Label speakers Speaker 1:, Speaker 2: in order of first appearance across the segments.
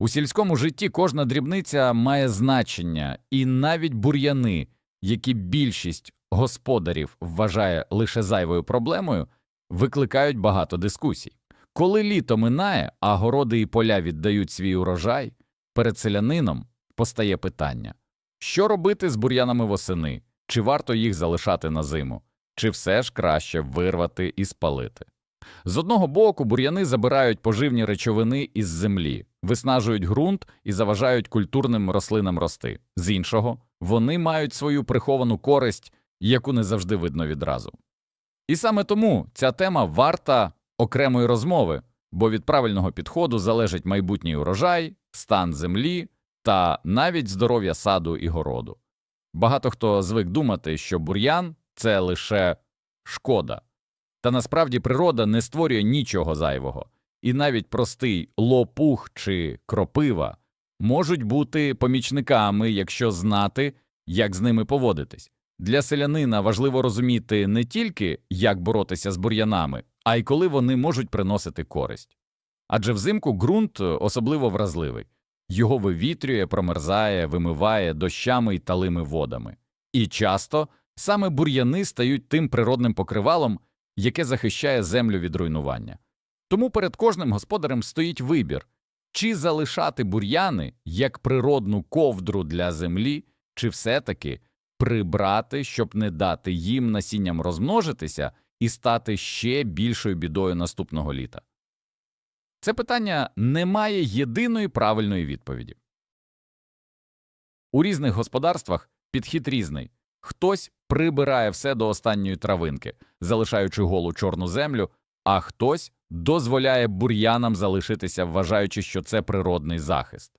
Speaker 1: У сільському житті кожна дрібниця має значення, і навіть бур'яни, які більшість господарів вважає лише зайвою проблемою, викликають багато дискусій. Коли літо минає, а городи і поля віддають свій урожай, перед селянином постає питання: що робити з бур'янами восени? Чи варто їх залишати на зиму, чи все ж краще вирвати і спалити? З одного боку, бур'яни забирають поживні речовини із землі, виснажують ґрунт і заважають культурним рослинам рости. З іншого, вони мають свою приховану користь, яку не завжди видно відразу. І саме тому ця тема варта окремої розмови, бо від правильного підходу залежить майбутній урожай, стан землі та навіть здоров'я саду і городу. Багато хто звик думати, що бур'ян це лише шкода. Та насправді природа не створює нічого зайвого, і навіть простий лопух чи кропива можуть бути помічниками, якщо знати, як з ними поводитись. Для селянина важливо розуміти не тільки, як боротися з бур'янами, а й коли вони можуть приносити користь. Адже взимку ґрунт особливо вразливий його вивітрює, промерзає, вимиває дощами й талими водами. І часто саме бур'яни стають тим природним покривалом, яке захищає землю від руйнування. Тому перед кожним господарем стоїть вибір чи залишати бур'яни як природну ковдру для землі, чи все-таки прибрати, щоб не дати їм насінням розмножитися і стати ще більшою бідою наступного літа. Це питання не має єдиної правильної відповіді. У різних господарствах підхід різний. Хтось прибирає все до останньої травинки, залишаючи голу чорну землю, а хтось дозволяє бур'янам залишитися, вважаючи, що це природний захист.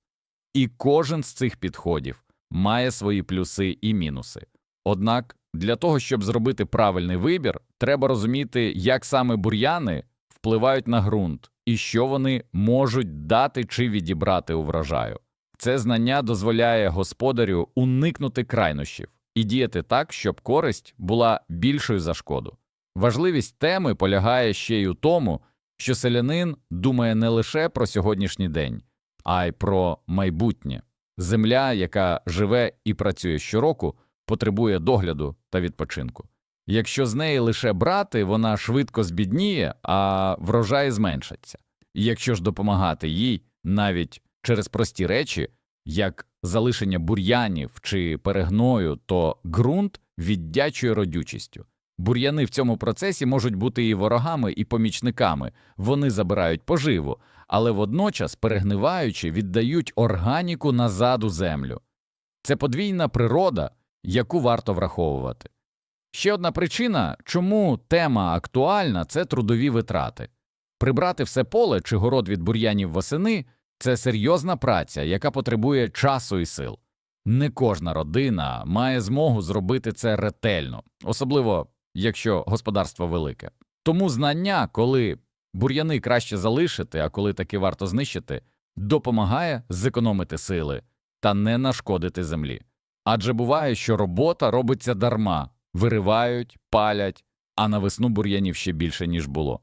Speaker 1: І кожен з цих підходів має свої плюси і мінуси. Однак для того, щоб зробити правильний вибір, треба розуміти, як саме бур'яни впливають на ґрунт і що вони можуть дати чи відібрати у врожаю. Це знання дозволяє господарю уникнути крайнощів і діяти так, щоб користь була більшою за шкоду. Важливість теми полягає ще й у тому, що селянин думає не лише про сьогоднішній день, а й про майбутнє. Земля, яка живе і працює щороку, потребує догляду та відпочинку. Якщо з неї лише брати, вона швидко збідніє, а врожай зменшиться. І якщо ж допомагати їй навіть через прості речі, як залишення бур'янів чи перегною, то ґрунт віддячує родючістю. Бур'яни в цьому процесі можуть бути і ворогами, і помічниками, вони забирають поживу, але водночас, перегниваючи, віддають органіку назад у землю. Це подвійна природа, яку варто враховувати. Ще одна причина, чому тема актуальна, це трудові витрати. Прибрати все поле чи город від бур'янів восени це серйозна праця, яка потребує часу і сил. Не кожна родина має змогу зробити це ретельно, особливо якщо господарство велике. Тому знання, коли бур'яни краще залишити, а коли таки варто знищити, допомагає зекономити сили та не нашкодити землі. Адже буває, що робота робиться дарма, виривають, палять, а на весну бур'янів ще більше, ніж було.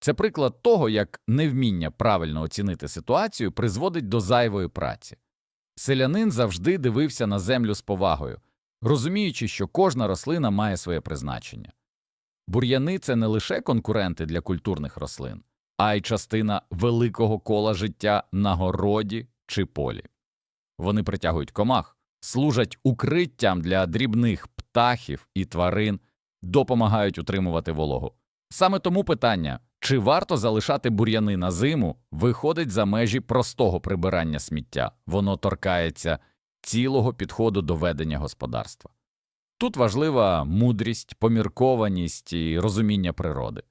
Speaker 1: Це приклад того, як невміння правильно оцінити ситуацію призводить до зайвої праці. Селянин завжди дивився на землю з повагою, розуміючи, що кожна рослина має своє призначення. Бур'яни це не лише конкуренти для культурних рослин, а й частина великого кола життя на городі чи полі. Вони притягують комах, служать укриттям для дрібних птахів і тварин, допомагають утримувати вологу. Саме тому питання, чи варто залишати бур'яни на зиму, виходить за межі простого прибирання сміття, воно торкається цілого підходу до ведення господарства. Тут важлива мудрість, поміркованість і розуміння природи.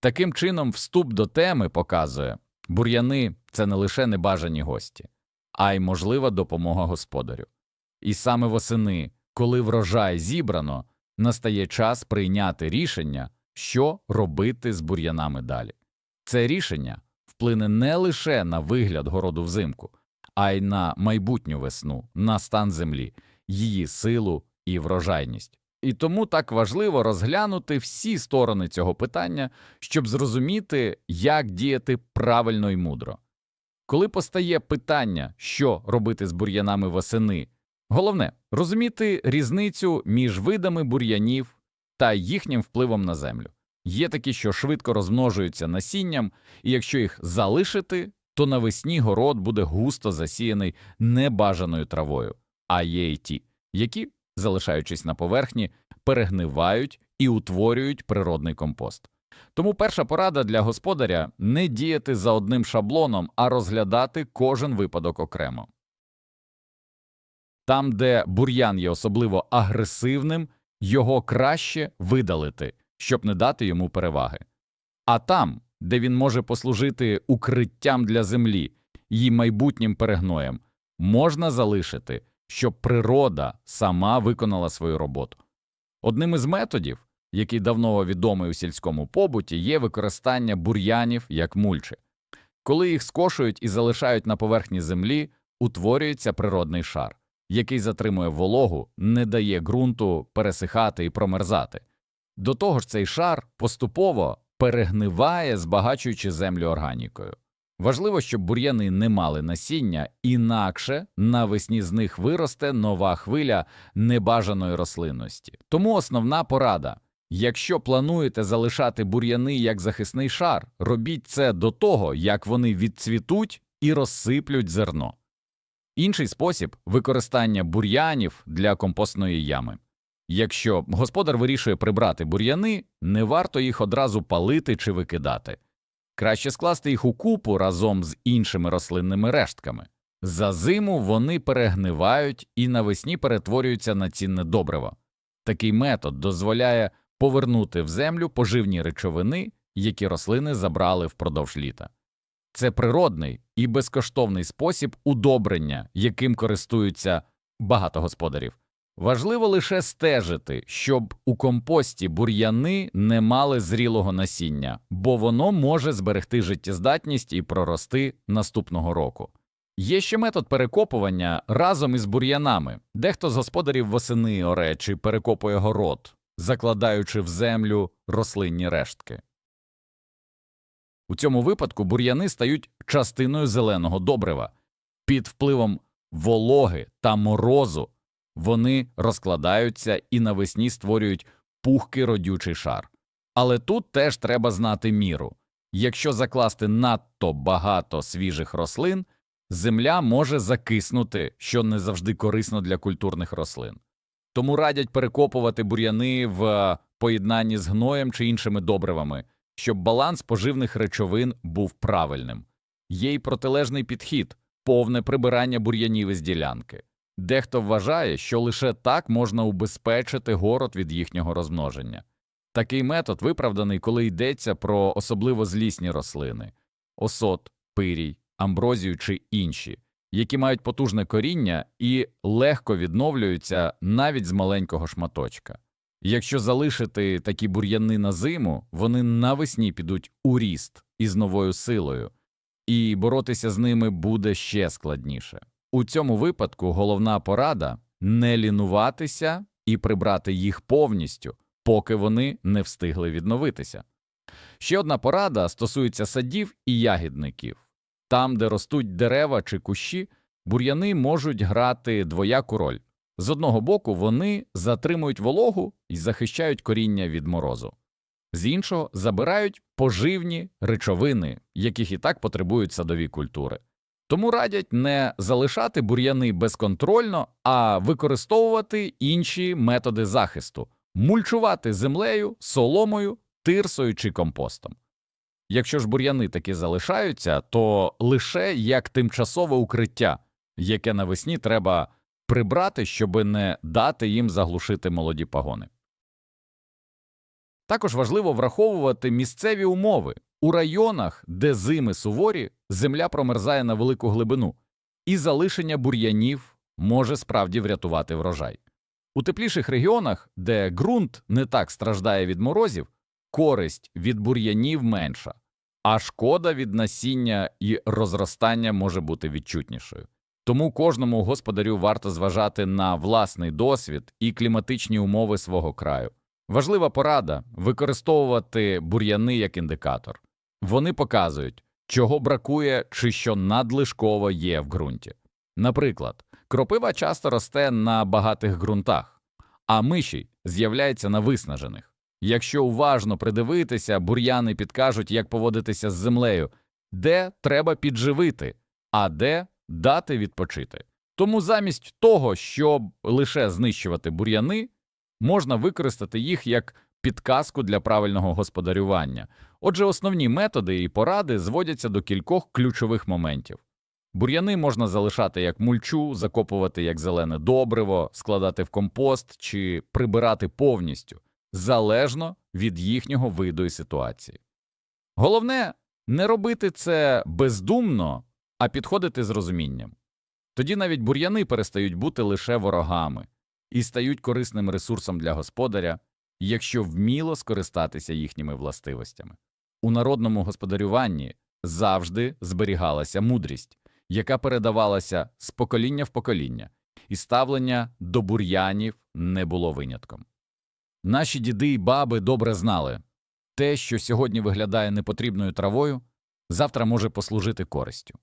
Speaker 1: Таким чином, вступ до теми показує, бур'яни це не лише небажані гості, а й можлива допомога господарю. І саме восени, коли врожай зібрано, настає час прийняти рішення, що робити з бур'янами далі. Це рішення вплине не лише на вигляд городу взимку, а й на майбутню весну, на стан землі, її силу і врожайність. І тому так важливо розглянути всі сторони цього питання, щоб зрозуміти, як діяти правильно і мудро. Коли постає питання, що робити з бур'янами восени, головне розуміти різницю між видами бур'янів та їхнім впливом на землю. Є такі, що швидко розмножуються насінням, і якщо їх залишити, то навесні город буде густо засіяний небажаною травою, а є й ті, які, залишаючись на поверхні, перегнивають і утворюють природний компост. Тому перша порада для господаря не діяти за одним шаблоном, а розглядати кожен випадок окремо. Там, де бур'ян є особливо агресивним, його краще видалити, щоб не дати йому переваги. А там, де він може послужити укриттям для землі і майбутнім перегноєм, можна залишити, щоб природа сама виконала свою роботу. Одним із методів, який давно відомий у сільському побуті, є використання бур'янів як мульчі. Коли їх скошують і залишають на поверхні землі, утворюється природний шар, який затримує вологу, не дає ґрунту пересихати і промерзати. До того ж, цей шар поступово перегниває, збагачуючи землю органікою. Важливо, щоб бур'яни не мали насіння, інакше навесні з них виросте нова хвиля небажаної рослинності. Тому основна порада якщо плануєте залишати бур'яни як захисний шар, робіть це до того, як вони відцвітуть і розсиплють зерно. Інший спосіб використання бур'янів для компостної ями. Якщо господар вирішує прибрати бур'яни, не варто їх одразу палити чи викидати. Краще скласти їх у купу разом з іншими рослинними рештками. За зиму вони перегнивають і навесні перетворюються на цінне добриво. Такий метод дозволяє повернути в землю поживні речовини, які рослини забрали впродовж літа. Це природний і безкоштовний спосіб удобрення, яким користуються багато господарів. Важливо лише стежити, щоб у компості бур'яни не мали зрілого насіння, бо воно може зберегти життєздатність і прорости наступного року. Є ще метод перекопування разом із бур'янами. Дехто з господарів восени оре чи перекопує город, закладаючи в землю рослинні рештки. У цьому випадку бур'яни стають частиною зеленого добрива. Під впливом вологи та морозу вони розкладаються і навесні створюють пухкий родючий шар. Але тут теж треба знати міру. Якщо закласти надто багато свіжих рослин, земля може закиснути, що не завжди корисно для культурних рослин. Тому радять перекопувати бур'яни в поєднанні з гноєм чи іншими добривами, щоб баланс поживних речовин був правильним. Є й протилежний підхід повне прибирання бур'янів із ділянки. Дехто вважає, що лише так можна убезпечити город від їхнього розмноження. Такий метод виправданий, коли йдеться про особливо злісні рослини осот, пирій, амброзію чи інші, які мають потужне коріння і легко відновлюються навіть з маленького шматочка. Якщо залишити такі бур'яни на зиму, вони навесні підуть у ріст із новою силою, і боротися з ними буде ще складніше. У цьому випадку головна порада не лінуватися і прибрати їх повністю, поки вони не встигли відновитися. Ще одна порада стосується садів і ягідників. Там, де ростуть дерева чи кущі, бур'яни можуть грати двояку роль. З одного боку, вони затримують вологу і захищають коріння від морозу, з іншого забирають поживні речовини, яких і так потребують садові культури. Тому радять не залишати бур'яни безконтрольно, а використовувати інші методи захисту, мульчувати землею, соломою, тирсою чи компостом. Якщо ж бур'яни таки залишаються, то лише як тимчасове укриття, яке навесні треба прибрати, щоб не дати їм заглушити молоді пагони. Також важливо враховувати місцеві умови. У районах, де зими суворі, земля промерзає на велику глибину, і залишення бур'янів може справді врятувати врожай. У тепліших регіонах, де ґрунт не так страждає від морозів, користь від бур'янів менша, а шкода від насіння і розростання може бути відчутнішою. Тому кожному господарю варто зважати на власний досвід і кліматичні умови свого краю. Важлива порада використовувати бур'яни як індикатор. Вони показують, чого бракує чи що надлишково є в ґрунті. Наприклад, кропива часто росте на багатих ґрунтах, а миші з'являється на виснажених. Якщо уважно придивитися, бур'яни підкажуть, як поводитися з землею, де треба підживити, а де дати відпочити. Тому замість того, щоб лише знищувати бур'яни, можна використати їх як підказку для правильного господарювання. Отже, основні методи і поради зводяться до кількох ключових моментів. Бур'яни можна залишати як мульчу, закопувати як зелене добриво, складати в компост чи прибирати повністю, залежно від їхнього виду і ситуації. Головне не робити це бездумно, а підходити з розумінням. Тоді навіть бур'яни перестають бути лише ворогами і стають корисним ресурсом для господаря, якщо вміло скористатися їхніми властивостями. У народному господарюванні завжди зберігалася мудрість, яка передавалася з покоління в покоління, і ставлення до бур'янів не було винятком. Наші діди і баби добре знали те, що сьогодні виглядає непотрібною травою, завтра може послужити користю.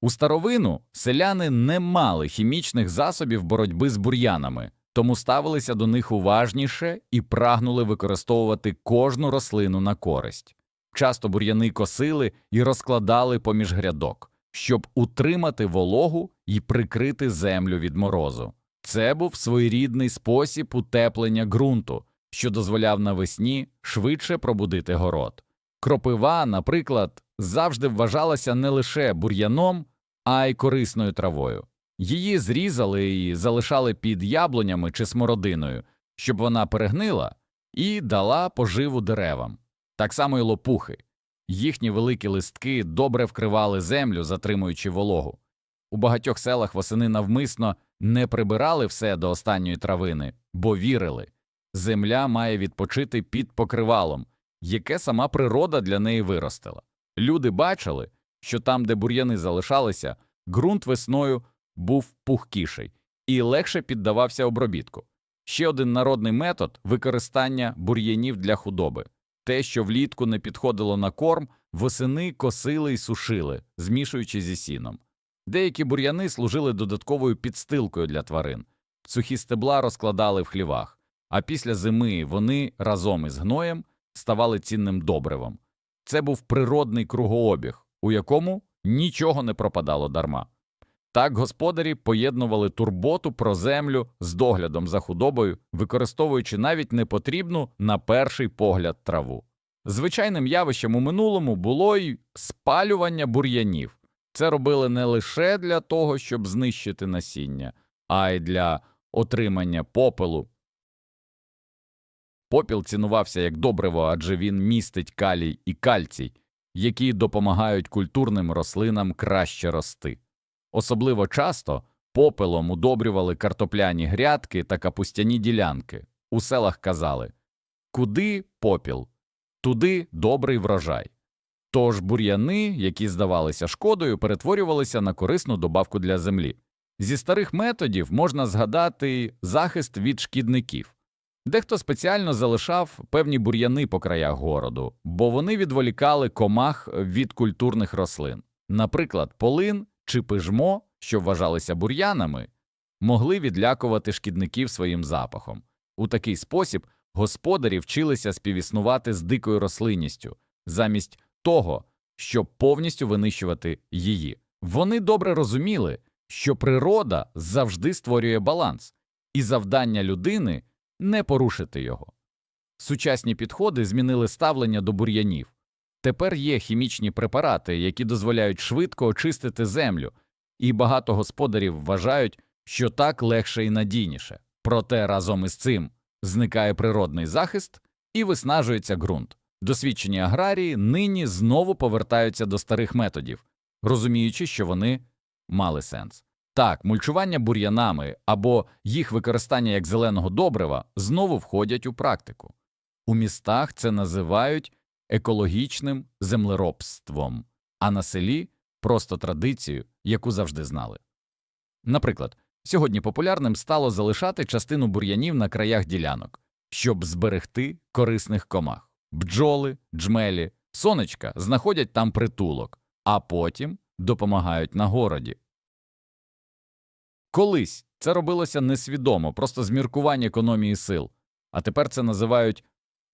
Speaker 1: У старовину селяни не мали хімічних засобів боротьби з бур'янами, тому ставилися до них уважніше і прагнули використовувати кожну рослину на користь. Часто бур'яни косили і розкладали поміж грядок, щоб утримати вологу і прикрити землю від морозу. Це був своєрідний спосіб утеплення ґрунту, що дозволяв навесні швидше пробудити город. Кропива, наприклад, завжди вважалася не лише бур'яном, а й корисною травою. Її зрізали і залишали під яблунями чи смородиною, щоб вона перегнила і дала поживу деревам. Так само й лопухи. Їхні великі листки добре вкривали землю, затримуючи вологу. У багатьох селах восени навмисно не прибирали все до останньої травини, бо вірили земля має відпочити під покривалом, яке сама природа для неї виростила. Люди бачили, що там, де бур'яни залишалися, ґрунт весною був пухкіший і легше піддавався обробітку. Ще один народний метод використання бур'янів для худоби. Те, що влітку не підходило на корм, восени косили й сушили, змішуючи зі сіном. Деякі бур'яни служили додатковою підстилкою для тварин, сухі стебла розкладали в хлівах, а після зими вони разом із гноєм ставали цінним добривом. Це був природний кругообіг, у якому нічого не пропадало дарма. Так господарі поєднували турботу про землю з доглядом за худобою, використовуючи навіть непотрібну на перший погляд траву. Звичайним явищем у минулому було й спалювання бур'янів. Це робили не лише для того, щоб знищити насіння, а й для отримання попелу. Попіл цінувався як добриво, адже він містить калій і кальцій, які допомагають культурним рослинам краще рости. Особливо часто попелом удобрювали картопляні грядки та капустяні ділянки. У селах казали Куди попіл, туди добрий врожай. Тож бур'яни, які здавалися шкодою, перетворювалися на корисну добавку для землі. Зі старих методів можна згадати захист від шкідників. Дехто спеціально залишав певні бур'яни по краях городу, бо вони відволікали комах від культурних рослин. Наприклад, полин чи пижмо, що вважалися бур'янами, могли відлякувати шкідників своїм запахом. У такий спосіб господарі вчилися співіснувати з дикою рослинністю, замість того, щоб повністю винищувати її. Вони добре розуміли, що природа завжди створює баланс, і завдання людини не порушити його. Сучасні підходи змінили ставлення до бур'янів. Тепер є хімічні препарати, які дозволяють швидко очистити землю, і багато господарів вважають, що так легше і надійніше. Проте разом із цим зникає природний захист і виснажується ґрунт. Досвідчені аграрії нині знову повертаються до старих методів, розуміючи, що вони мали сенс. Так, мульчування бур'янами або їх використання як зеленого добрива знову входять у практику. У містах це називають екологічним землеробством, а на селі просто традицію, яку завжди знали. Наприклад, сьогодні популярним стало залишати частину бур'янів на краях ділянок, щоб зберегти корисних комах. Бджоли, джмелі сонечка, знаходять там притулок, а потім допомагають на городі. Колись це робилося несвідомо, просто з міркувань економії сил, а тепер це називають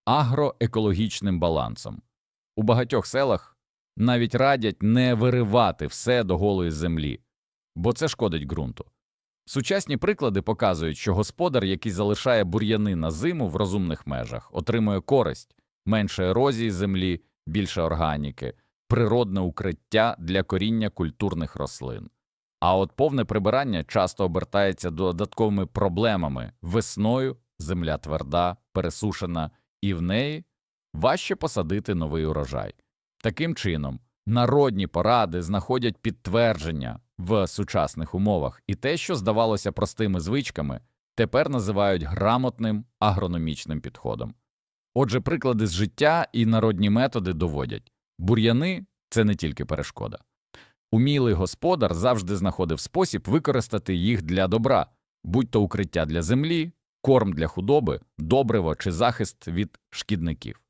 Speaker 1: агроекологічним балансом. У багатьох селах навіть радять не виривати все до голої землі, бо це шкодить ґрунту. Сучасні приклади показують, що господар, який залишає бур'яни на зиму в розумних межах, отримує користь, менше ерозії землі, більше органіки, природне укриття для коріння культурних рослин. А от повне прибирання часто обертається додатковими проблемами весною земля тверда, пересушена, і в неї важче посадити новий урожай. Таким чином, народні поради знаходять підтвердження в сучасних умовах, і те, що здавалося простими звичками, тепер називають грамотним агрономічним підходом. Отже, приклади з життя і народні методи доводять бур'яни це не тільки перешкода. Умілий господар завжди знаходив спосіб використати їх для добра, будь то укриття для землі, корм для худоби, добриво чи захист від шкідників.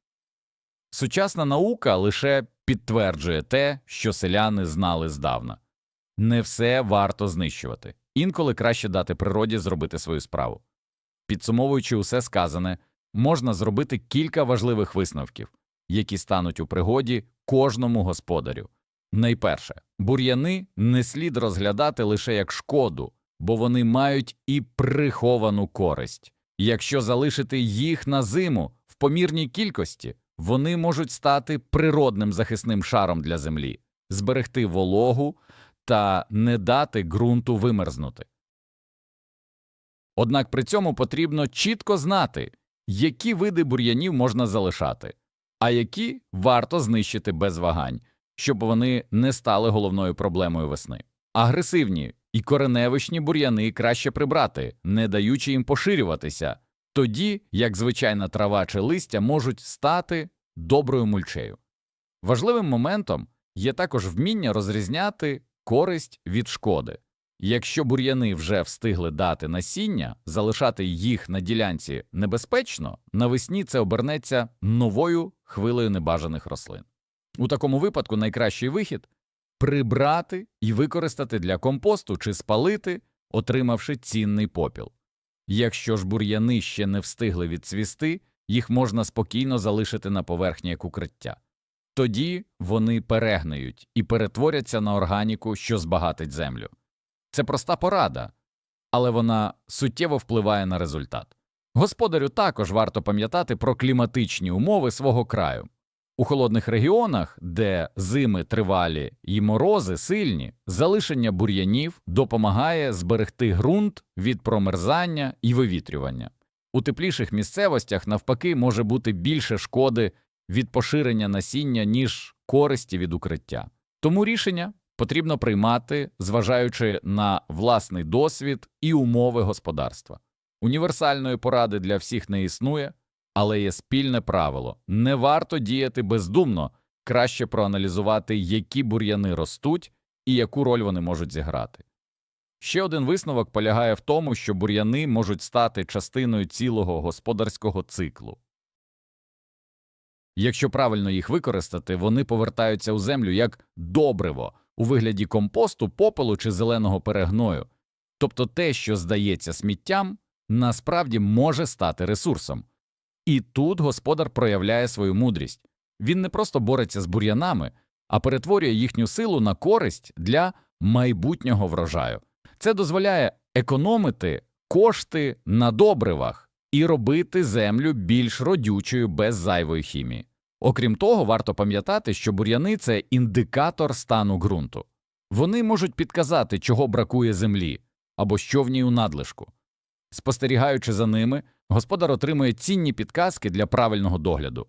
Speaker 1: Сучасна наука лише підтверджує те, що селяни знали здавна. Не все варто знищувати. Інколи краще дати природі зробити свою справу. Підсумовуючи усе сказане, можна зробити кілька важливих висновків, які стануть у пригоді кожному господарю. Найперше, бур'яни не слід розглядати лише як шкоду, бо вони мають і приховану користь. Якщо залишити їх на зиму в помірній кількості, вони можуть стати природним захисним шаром для землі, зберегти вологу та не дати ґрунту вимерзнути. Однак при цьому потрібно чітко знати, які види бур'янів можна залишати, а які варто знищити без вагань, щоб вони не стали головною проблемою весни. Агресивні і кореневищні бур'яни краще прибрати, не даючи їм поширюватися, тоді як звичайна трава чи листя можуть стати доброю мульчею. Важливим моментом є також вміння розрізняти користь від шкоди. Якщо бур'яни вже встигли дати насіння, залишати їх на ділянці небезпечно, навесні це обернеться новою хвилею небажаних рослин. У такому випадку найкращий вихід прибрати і використати для компосту чи спалити, отримавши цінний попіл. Якщо ж бур'яни ще не встигли відцвісти, їх можна спокійно залишити на поверхні як укриття. Тоді вони перегниють і перетворяться на органіку, що збагатить землю. Це проста порада, але вона суттєво впливає на результат. Господарю також варто пам'ятати про кліматичні умови свого краю. У холодних регіонах, де зими тривалі і морози сильні, залишення бур'янів допомагає зберегти ґрунт від промерзання і вивітрювання. У тепліших місцевостях, навпаки, може бути більше шкоди від поширення насіння, ніж користі від укриття. Тому рішення потрібно приймати, зважаючи на власний досвід і умови господарства. Універсальної поради для всіх не існує, але є спільне правило не варто діяти бездумно, краще проаналізувати, які бур'яни ростуть і яку роль вони можуть зіграти. Ще один висновок полягає в тому, що бур'яни можуть стати частиною цілого господарського циклу. Якщо правильно їх використати, вони повертаються у землю як добриво у вигляді компосту, попелу чи зеленого перегною, тобто те, що здається сміттям, насправді може стати ресурсом. І тут господар проявляє свою мудрість він не просто бореться з бур'янами, а перетворює їхню силу на користь для майбутнього врожаю. Це дозволяє економити кошти на добривах і робити землю більш родючою без зайвої хімії. Окрім того, варто пам'ятати, що бур'яни це індикатор стану ґрунту. Вони можуть підказати, чого бракує землі або що в ній у надлишку. Спостерігаючи за ними, господар отримує цінні підказки для правильного догляду.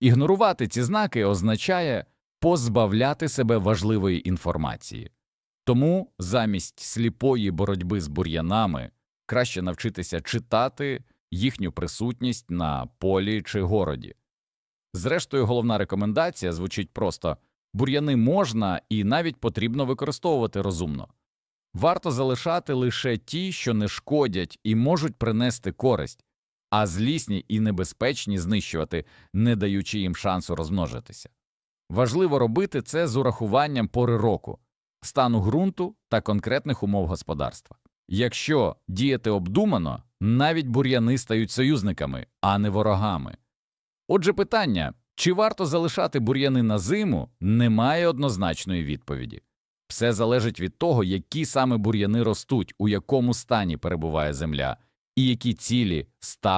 Speaker 1: Ігнорувати ці знаки означає позбавляти себе важливої інформації. Тому замість сліпої боротьби з бур'янами краще навчитися читати їхню присутність на полі чи городі. Зрештою, головна рекомендація звучить просто бур'яни можна і навіть потрібно використовувати розумно. Варто залишати лише ті, що не шкодять і можуть принести користь, а злісні і небезпечні знищувати, не даючи їм шансу розмножитися. Важливо робити це з урахуванням пори року, стану ґрунту та конкретних умов господарства. Якщо діяти обдумано, навіть бур'яни стають союзниками, а не ворогами. Отже, питання, чи варто залишати бур'яни на зиму, немає однозначної відповіді. Все залежить від того, які саме бур'яни ростуть, у якому стані перебуває земля, і які цілі ставить